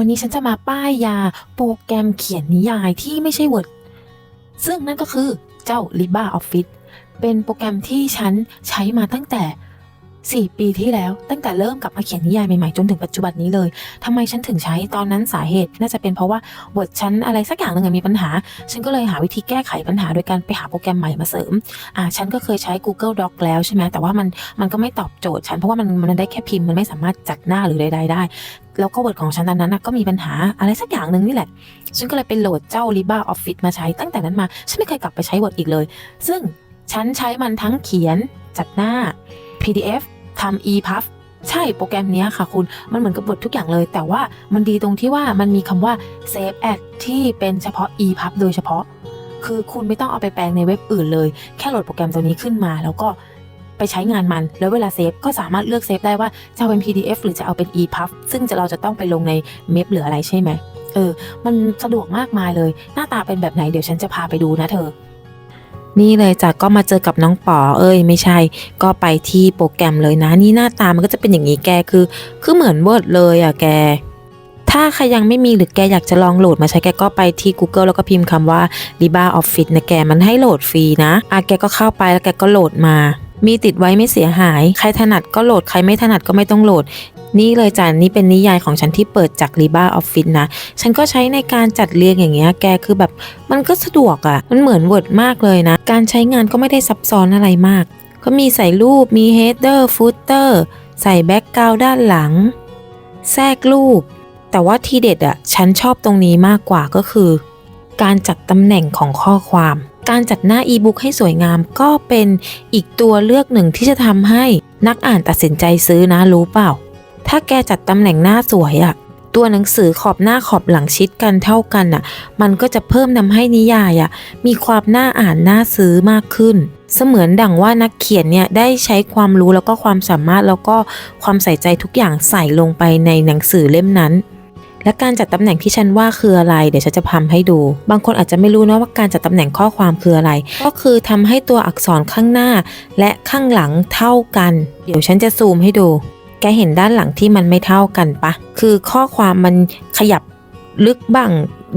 วันนี้ฉันจะมาป้ายยาโปรแกรมเขียนนิยายที่ไม่ใช่ Word ซึ่งนั่นก็คือเจ้า Libra Office เป็นโปรแกรมที่ฉันใช้มาตั้งแต่ 4 ปีที่แล้ว ตั้งแต่เริ่มกลับมาเขียนนิยายใหม่ๆ จนถึงปัจจุบันนี้เลยทำไมฉันถึงใช้ตอนนั้นสาเหตุ น่าจะเป็นเพราะว่า Word ฉันอะไรสักอย่างหนึ่งมีปัญหา ฉันก็เลยหาวิธีแก้ไขปัญหาโดยการไปหาโปรแกรมใหม่มาเสริม อ่าฉันก็เคยใช้ Google Doc แล้วใช่ไหมแต่ว่ามันมันก็ไม่ตอบโจทย์ฉันเพราะว่ามันมันได้แค่พิมพ์มันไม่สามารถจัดหน้าหรือใดๆได้ แล้วก็ Word ของฉันตอนนั้นก็มีปัญหาอะไรสักอย่างหนึ่งนี่แหละ ฉันก็เลยไปโหลดเจ้า Libra Office มาใช้ตั้งแต่นั้นมา ฉันไม่เคยกลับไปใช้ Word อีกเลย ซึ่งฉันใช้มันทั้งเขียนจัดหน้า PDF ทำ EPUB ใช่โปรแกรมนี้ค่ะคุณ มันเหมือนกับบททุกอย่างเลย แต่ว่ามันดีตรงที่ว่ามันมีคำว่า Save As ที่เป็นเฉพาะ EPUB โดยเฉพาะ คือคุณไม่ต้องเอาไปแปลงในเว็บอื่นเลย แค่โหลดโปรแกรมตัวนี้ขึ้นมา แล้วก็ ไปใช้งานมัน แล้วเวลาเซฟก็สามารถเลือกเซฟได้ว่าจะเอาเป็น PDF หรือจะเอาเป็น EPUB ซึ่งจะเราจะต้องไปลงในเมพหรืออะไรใช่ไหมเออ มันสะดวกมากมายเลย หน้าตาเป็นแบบไหนเดี๋ยวฉันจะพาไปดูนะเธอนี่เลยจ้ะก็มาเจอกับน้องป๋อเอ้ยไม่ใช่ ก็ไปที่โปรแกรมเลยนะ นี่หน้าตามันก็จะเป็นอย่างนี้แกคือ คือเหมือน Word เลยอะแก ถ้าใครยังไม่มีหรือแกอยากจะลองโหลดมาใช้แกก็ไปที่ Google แล้วก็พิมพ์คำว่า Libra Office นะแกมันให้โหลดฟรีนะอะแกก็เข้าไปแล้วแกก็โหลดมา มีติดไว้ไม่เสียหาย ใครถนัดก็โหลด ใครไม่ถนัดก็ไม่ต้องโหลด นี่เลยจ้ะนี่เป็นนิยายของฉันที่เปิดจาก Libra Office นะ ฉันก็ใช้ในการจัดเรียงอย่างเงี้ย แกคือแบบมันก็สะดวกอะ่ะ มันเหมือน Word มากเลยนะ การใช้งานก็ไม่ได้ซับซ้อนอะไรมาก ก็มีใส่รูป มี header footer ใส่แบ็กกราวด้านหลัง แทรกรูป แต่ว่าทีเด็ดอะ่ะ ฉันชอบตรงนี้มากกว่าก็คือ การจัดตำแหน่งของข้อความ การจัดหน้าอีบุ๊กให้สวยงามก็เป็นอีกตัวเลือกหนึ่งที่จะทำให้นักอ่านตัดสินใจซื้อนะรู้เปล่า ถ้าแกจัดตำแหน่งหน้าสวยอะตัวหนังสือขอบหน้าขอบหลังชิดกันเท่ากันอะมันก็จะเพิ่มทำให้นิยายอะมีความน่าอ่านน่าซื้อมากขึ้น เสมือนดังว่านักเขียนเนี่ยได้ใช้ความรู้แล้วก็ความสามารถแล้วก็ความใส่ใจทุกอย่างใส่ลงไปในหนังสือเล่มนั้น และการจัดตำแหน่งที่ฉันว่าคืออะไร เดี๋ยวฉันจะพำให้ดู บางคนอาจจะไม่รู้นะว่าการจัดตำแหน่งข้อความคืออะไร ก็คือทำให้ตัวอักษรข้างหน้า และข้างหลังเท่ากัน เดี๋ยวฉันจะซูมให้ดู แกเห็นด้านหลังที่มันไม่เท่ากันปะ คือข้อความมันขยับลึกบ้าง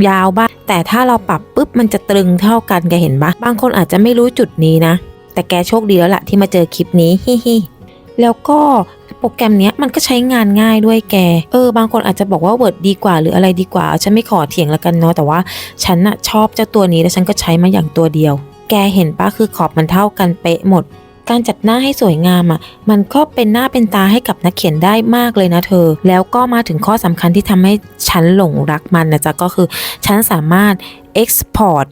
ยาวบ้าง แต่ถ้าเราปรับปุ๊บมันจะตรึงเท่ากันแกเห็นปะบางคนอาจจะไม่รู้จุดนี้นะ แต่แกโชคดีแล้วล่ะที่มาเจอคลิปนี้ฮิฮิแล้วก็ โปรแกรมเนี้ยมันก็ใช้งานง่ายด้วยแก เออ บางคนอาจจะบอกว่า Word ดีกว่า หรืออะไรดีกว่า ฉันไม่ขอเถียงละกันเนาะ แต่ว่าฉันน่ะชอบเจ้าตัวนี้แล้วฉันก็ใช้มาอย่างตัวเดียว แกเห็นปะคือขอบมันเท่ากันเป๊ะหมด การจัดหน้าให้สวยงามอะ มันก็เป็นหน้าเป็นตาให้กับนักเขียนได้มากเลยนะเธอ แล้วก็มาถึงข้อสำคัญที่ทำให้ฉันหลงรักมันนะจ๊ะ ก็คือฉันสามารถ export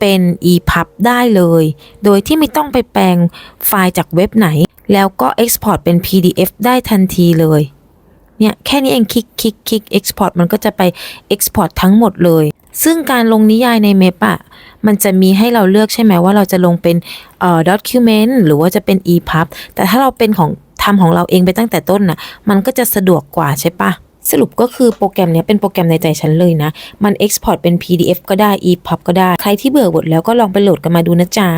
เป็น EPUB ได้เลย โดยที่ไม่ต้องไปแปลงไฟล์จากเว็บไหน แล้วก็ export เป็น PDF ได้ทันทีเลย เนี่ยแค่นี้เองคลิกคลิกคลิก export มันก็จะไป export ทั้งหมดเลย ซึ่งการลงนิยายในเมปอะมันจะมีให้เราเลือกใช่ไหมว่าเราจะลงเป็นเอ่อ document หรือว่าจะเป็น EPUB แต่ถ้าเราเป็นของทำของเราเองไปตั้งแต่ต้นน่ะ มันก็จะสะดวกกว่าใช่ปะสรุปก็คือโปรแกรมเนี้ยเป็นโปรแกรมในใจฉันเลยนะ มัน export เป็น PDF ก็ได้ EPUB ก็ได้ ใครที่เบื่อหมดแล้วก็ลองไปโหลดกันมาดูนะจ๊ะ